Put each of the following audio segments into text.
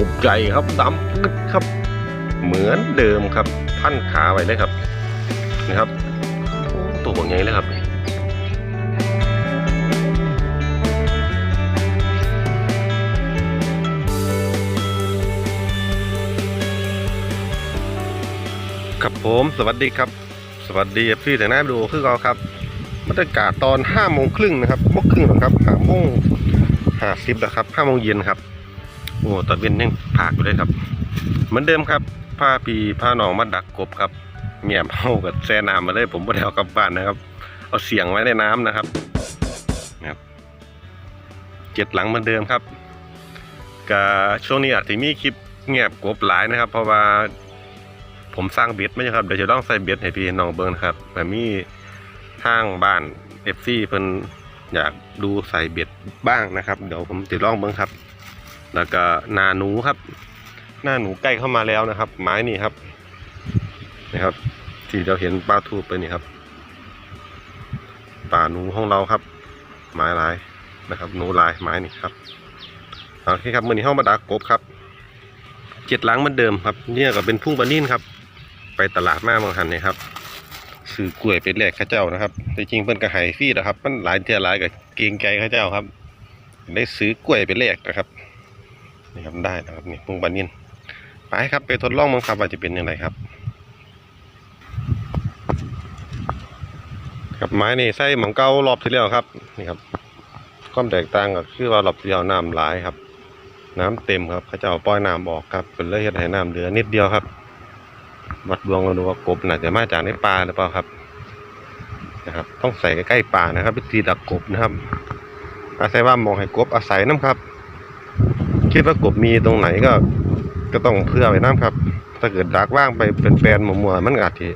ขุบใหญ่ครับดำปึ๊ดครับ เหมือนเดิมครับ พันขาไว้เลยครับนะครับตัวบางใหญ่เลยครับครับผมสวัสดีครับ สวัสดีพี่แต่หน้าดูคือเราครับบรรยากาศตอนห้าโมงครึ่งนะครับโมงครึ่งหรอครับห้าโมงห้าสิบแล้วครับห้าโมงเย็นครับ โอ้ตอนเย็นยังผากอยู่เลยครับ เหมือนเดิมครับพาปีพาหนองมาดักกบครับเงียบเฮากับแซ่น้ำมาเลย ผมไม่ได้เอากลับบ้านนะครับ เอาเสียงไว้ในน้ำนะครับนะครับเจ็ดหลังเหมือนเดิมครับกะช่วงนี้อาจจะมีคลิปเงียบกบหลายนะครับ เพราะว่าผมสร้างเบ็ดไม่ใช่ครับเดี๋ยวจะต้องใส่เบ็ดให้พี่น้องเบิ้งนะครับแบบมีทางบ้านเอฟซีเพิ่นอยากดูใส่เบ็ดบ้างนะครับ เดี๋ยวผมติดลองเบิ้งครับ แล้วก็นาหนูครับ หน้าหนูใกล้เข้ามาแล้วนะครับ ไม้นี่ครับนะครับ ที่เราเห็นปลาทูไปนี่ครับป่าหนูของเราครับ ไม้ลายนะครับหนูลายไม้นี่ครับโอเคครับมื่อนี้เข้ามาดักกบครับเจ็ดหลังเหมือนเดิมครับ เนี่ยก็เป็นพุ่งปลานิ่นครับ ไปตลาดมาบางหันนี่ครับซื้อกล้วยเป็นแหลกข้าเจ้านะครับแต่จริงเพิ่นก็ให้ฟรีนะครับ มันหลายเท่าหลายกับเกรงใจข้าเจ้าครับ ได้ซื้อกล้วยเป็นแหลกนะครับ นี่ครับได้นะครับนี่พุงปลานิ่นไปครับไปทดลองมั้งครับว่าจะเป็นยังไงครับครับไม้นี่ใส่หมองเก้ารอบที่แล้วครับนี่ครับความแตกต่างก็คือว่ารอบที่แล้วน้ำหลายครับ น้ำเต็มครับเขาจะเอาปล่อยน้ำออกครับเป็นเลยเฮ็ดให้น้ำเหลือนิดเดียวครับวัดดวงเราดูว่ากบน่าจะมาจากในป่าหรือเปล่าครับนะครับ ต้องใส่ใกล้ๆป่านะครับวิธีดักกบนะครับอาศัยว่ามองให้กบอาศัยน้ำครับ คิดว่ากบมีตรงไหนก็ ก็ต้องเพื่อไว้น้ำครับ ถ้าเกิดดักว่างไปเป็นแฟนๆมัวๆมันอาจจะ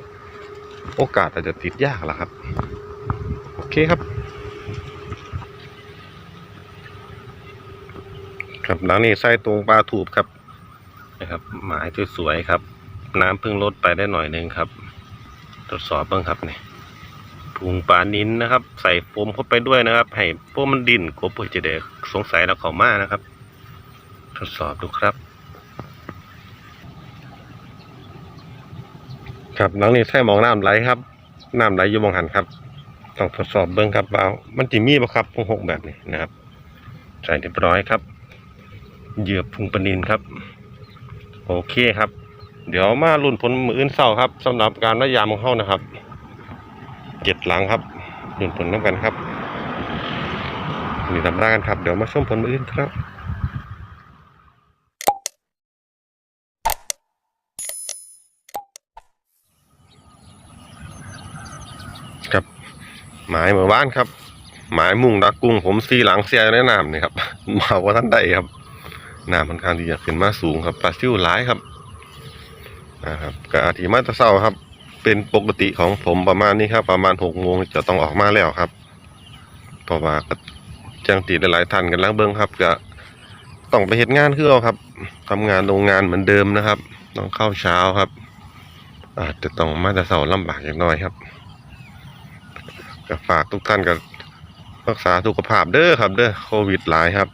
โอกาสอาจจะติดยากละครับ โอเคครับ ครับหลังนี้ใส่ตรงปลาถูบครับนะครับ หมายสวยๆครับ น้ำเพิ่งลดไปได้หน่อยหนึงครับ ทดสอบเบ้างครับนี่พุงปลานิ้นนะครับ ใส่โฟมเข้าไปด้วยนะครับ ให้พวกมันดิ่นกบเพื่อจะได้สงสัยเราเขามานะครับ ทดสอบดูครับ ครับหลังนี้ใส่มองน้ำไหลครับน้ำไหลอยู่มองหันครับต้องทดสอบเบิ้องครับว่ามันจะมีบ่ครับพงหกแบบนี้นะครับ ใส่เรียบร้อยครับ เหยื่อพุงปลานินครับ โอเคครับ เดี๋ยวมาลุ้นผลมืออื่นเศร้าครับสำหรับการระยามของเขานะครับเจ็ดหลังครับลุ้นผลน้ำกันครับนี่ทำร่ากันครับ เดี๋ยวมาชมผลมืออื่นครับ หมายเหมือนบ้านครับ หมายมุ่งดักกุ้งผมซีหลังเสียแนะนำนี่ครับมาว่าท่านใดครับน้ำมันข้างที่จะขึ้นมาสูงครับปลาซิวหลายครับนะครับก็อาทิมาตะเศร้าครับ เป็นปกติของผมประมาณนี้ครับ ประมาณหกโมงจะต้องออกมาแล้วครับเพราะว่าจังตีหลายๆท่านกันล้างเบิ้งครับก็ต้องไปเห็นงานคือเอาครับทำงานโรงงานเหมือนเดิมนะครับ ต้องเข้าเช้าครับอาจจะต้องมาตะเศร้าลำบากอย่างน้อยครับ ก็ฝากทุกท่านกับรักษาสุขภาพเด้อครับ เด้อโควิดหลายครับ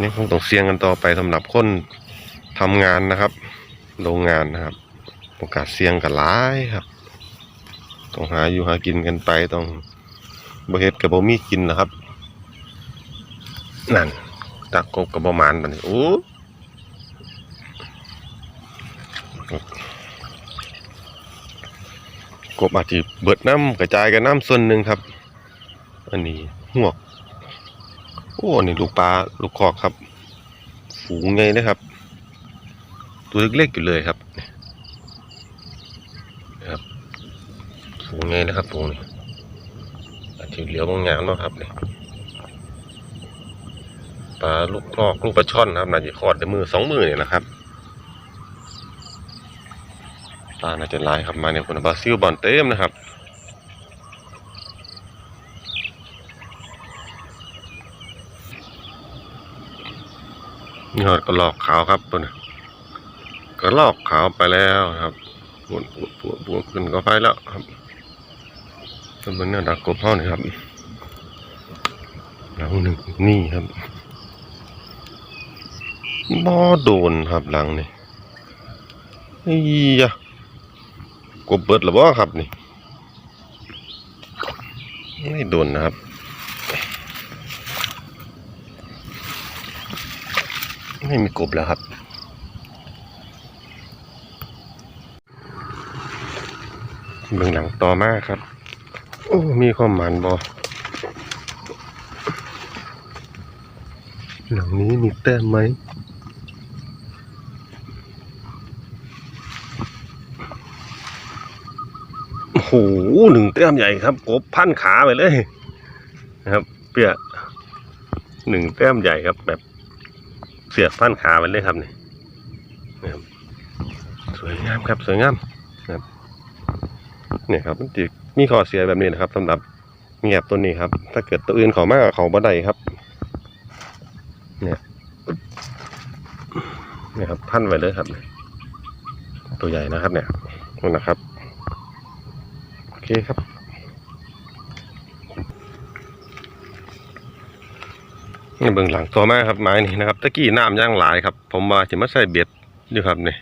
นี่คงต้องเสี่ยงกันต่อไปสำหรับคนทำงานนะครับ โรงงานนะครับ โอกาสเสี่ยงกันหลายครับ ต้องหาอยู่หากินกันไปต้องบ่เฮ็ดกับบ่มีกินนะครับ นั่นตักกบกับประมาณบันี้โอ้ กบอาจจะเบิดน้ำกระจายกันน้ำส่วนหนึ่งครับ อันนี้หวก โอ้นี่ลูกปลาลูกคอกครับ ฝูงไงนะครับ ตัวเล็กๆอยู่เลยครับครับ ฝูงไงนะครับฝูงนี่อาจจะเหลียวบางอย่างนะครับนี่ปลาลูกคอกลูกปลาช่อนนะครับน่าจะคลอดในมือสองมือเนี่ยนะครับป ลาน่าจะลายครับมาเนี่ยคนบราซิลบอลเต็มนะครับนี่ฮอดกระลอกขาวครับตัวนี้กระลอกขาวไปแล้วครับปวดปวดปวดปวดขึ้นก็ไปแล้วครับเป็นบนเนี่ยดักกบเท่านี่ครับแล้วหนึ่งนี่ครับบ่โดนครับหลังนี่เฮีย กบเบิดหรือบ่ครับนี่ ไม่โดนนะครับไม่มีกบแล้วครับเบื้องหลังต่อมาครับ โอ้ มีความหมันบอหลังนี้มีแต้มไหม โอ้โหหนึ่งแต้มใหญ่ครับกบพันขาไปเลยนะครับ เปียหนึ่งแต้มใหญ่ครับ แบบเสียบพันขาไปเลยครับนี่นะครับสวยงามครับสวยงามนะครับ เนี่ยครับมันจะมีข้อเสียแบบนี้นะครับสำหรับเงียบตัวนี้ครับ ถ้าเกิดตัวอื่นเขามากเขาบ่ได้ครับ เนี่ยเนี่ยครับพันไว้เลยครับ ตัวใหญ่นะครับเนี่ยนะครับ เคครับ นี่เบื้องหลังตัวมาครับไม้นี่นะครับตะกี้น้ำย่างหลายครับ ผมมาจะมาใส่เบ็ดอยู่ครับเนี่ย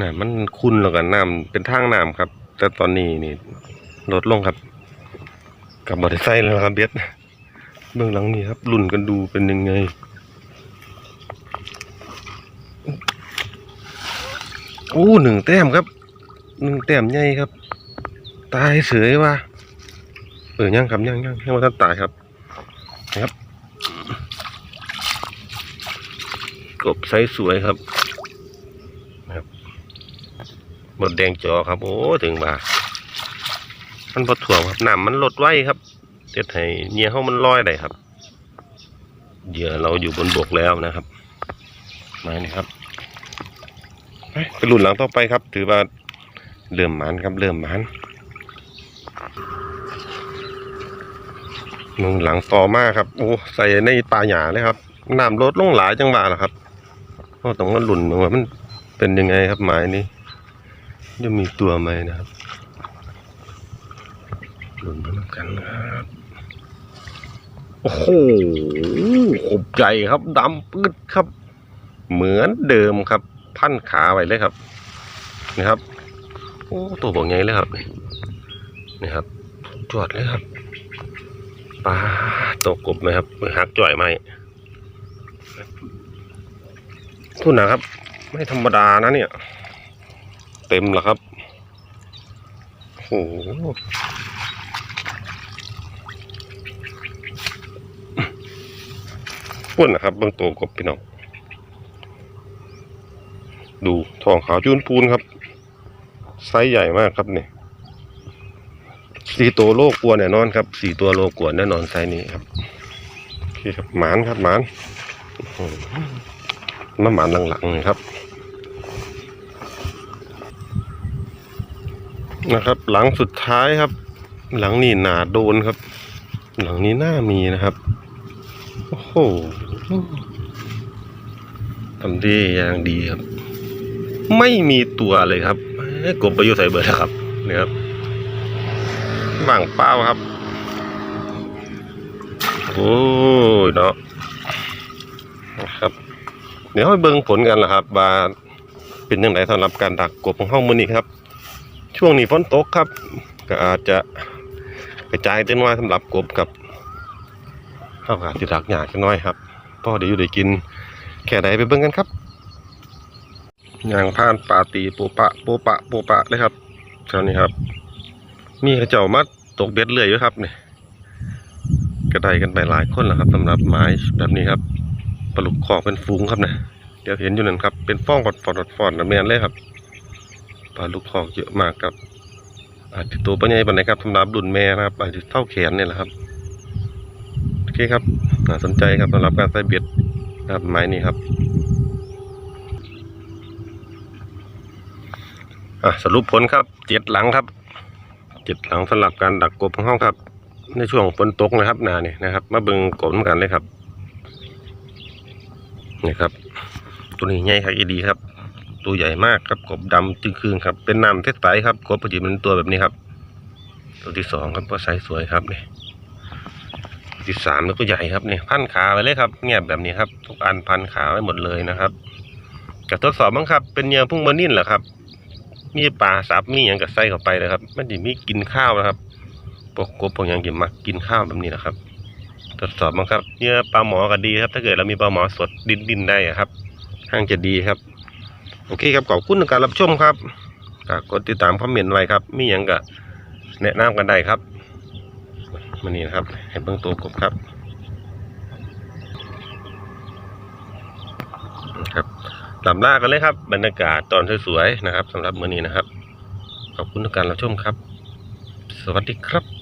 น่ะมันคุ้นแล้วกันน้ำเป็นทางน้ำครับ แต่ตอนนี้นี่ลดลงครับกับบอดไซค์แล้วครับเบ็ดเบื้องหลังนี่ครับลุ่นกันดูเป็นยังไงโอ้หนึ่งแต้มครับหนึ่งแต้มใหญ่ครับ ตายเสยว่ะเออยังครับยังยังยังว่าท่านตายครับนะครับ กบไซส์สวยครับนะครับหมดแดงจอครับ โอ้ถึงบ่ามันพอถ่วงครับน้ำมันลดไว้ครับเจ็ดให้เหยื่อเขามันลอยได้ครับเหยื่อเราอยู่บนบกแล้วนะครับ มานี่ครับไปไปรุ่นหลังต่อไปครับ ถือว่าเริ่มหมันครับ เริ่มหมัน มุงหลังต่อมาครับ โอ้ใส่ในปลาหยาเลยครับน้ำลดลงหลายจังหวะแล้วครับก็ต้องมาลุ่นว่ามันเป็นยังไงครับหมายนี้จะมีตัวไหมนะครับหลุ่นไปเหมือนกันครับโอ้โหขบใหญ่ครับดำปืดครับ เหมือนเดิมครับ พันขาไว้เลยครับนี่ครับ โอ้ตัวบอกไงเลยครับ นี่ครับจอดเลยครับปลาตกกบไหมครับหักจ่อยไหมทุนนะครับ ไม่ธรรมดานะเนี่ย เต็มแล้วครับโอ้โหพุ่นนะครับเบื้องตัวกบพี่น้องดูทองขาวจูนปูนครับ ไซส์ใหญ่มากครับเนี่ย สี่ตัวโลกลัวแน่นอนครับสี่ตัวโลกลัวแน่นอนไซนี้ครับโอเคครับหมานครับหมานโอ้โหมาหมานหลังๆเลยครับ นะครับ หลังสุดท้ายครับ หลังนี้หนาโดนครับ หลังนี้หน่ามีนะครับโอ้โหทำดีอย่างดีครับ ไม่มีตัวเลยครับเอ๊ะกบไปอยู่ใส่เบิร์ดครับเนี่ยครับ ว่างเปล่าครับ โอ้ยเนาะนะครับ เดี๋ยวให้เบิ่งผลกันละครับว่าเป็นยังไงสำหรับการดักกบของห้องมือนี้ครับ ช่วงนี้ฝนตกครับ ก็อาจจะกระจายเต้นน้อยสำหรับกบกับข้าวขาจิดักหยากันน้อยครับพ่อเดี๋ยวอยู่ได้กิน แค่ใดไปเบิ่งกันครับอย่างผ่านป่าตีปูปะปูปะปูปะเลยครับเท่านี้ครับ มีกระเจ้ามาตกเบ็ดเรื่อยอยู่ครับเนี่ยก็ไดกันไปหลายคนแล้วครับสำหรับไม้แบบนี้ครับปลุกคอกเป็นฝูงครับเนี่ยเดี๋ยวเห็นอยู่นั่นครับ เป็นฟ้องฟอดฟอดฟอดนะแมนเลยครับปลาลูกคอกเยอะมากครับ อาจจะตัวปลาใหญ่ปานไหนครับสำหรับรุ่นแม่นะครับ อาจจะเท่าแขนเนี่ยแหละครับโอเคครับน่าสนใจครับสำหรับการใส่เบ็ดนะครับไม้นี้ครับอะสรุปผลครับเจ็ดหลังครับ เจ็ดหลังสำหรับการดักกบของห้องครับ ในช่วงฝนตกนะครับนาเนี่ยนะครับ มาเบิงกบกันเลยครับนี่ครับ ตัวนี้ใหญ่ครับอีดีครับ ตัวใหญ่มากครับกบดำจึงคืนครับ เป็นน้ำเทศไตครับกบปกติเป็นตัวแบบนี้ครับ ตัวที่สองครับก็ไซส์สวยครับนี่ที่สามแล้วก็ใหญ่ครับนี่พันขาไว้เลยครับเงียบแบบนี้ครับ ทุกอันพันขาไว้หมดเลยนะครับกับทดสอบบ้างครับ เป็นเหยื่อพุ่งมานิ่นเหรอครับ มีปลาสับมีอย่างกับใส่เข้าไปเลยครับไม่ได้มีกินข้าวนะครับพวกกบพวกอย่างกินมักกินข้าวแบบนี้นะครับทดสอบบ้างครับเหยื่อปลาหมอก็ดีครับ ถ้าเกิดเรามีปลาหมอสดดินดินได้ครับห้างจะดีครับ โอเคครับขอบคุณในการรับชมครับกกดติดตามคอมเมนต์ไว้ครับ มีอย่างก็แนะนำกันได้ครับมันนี่นะครับให้เบิ่งตัวกบครับ สามลากันเลยครับ บรรยากาศตอนสวยๆนะครับสำหรับมื้อนี้นะครับ ขอบคุณทุกการรับชมครับ สวัสดีครับ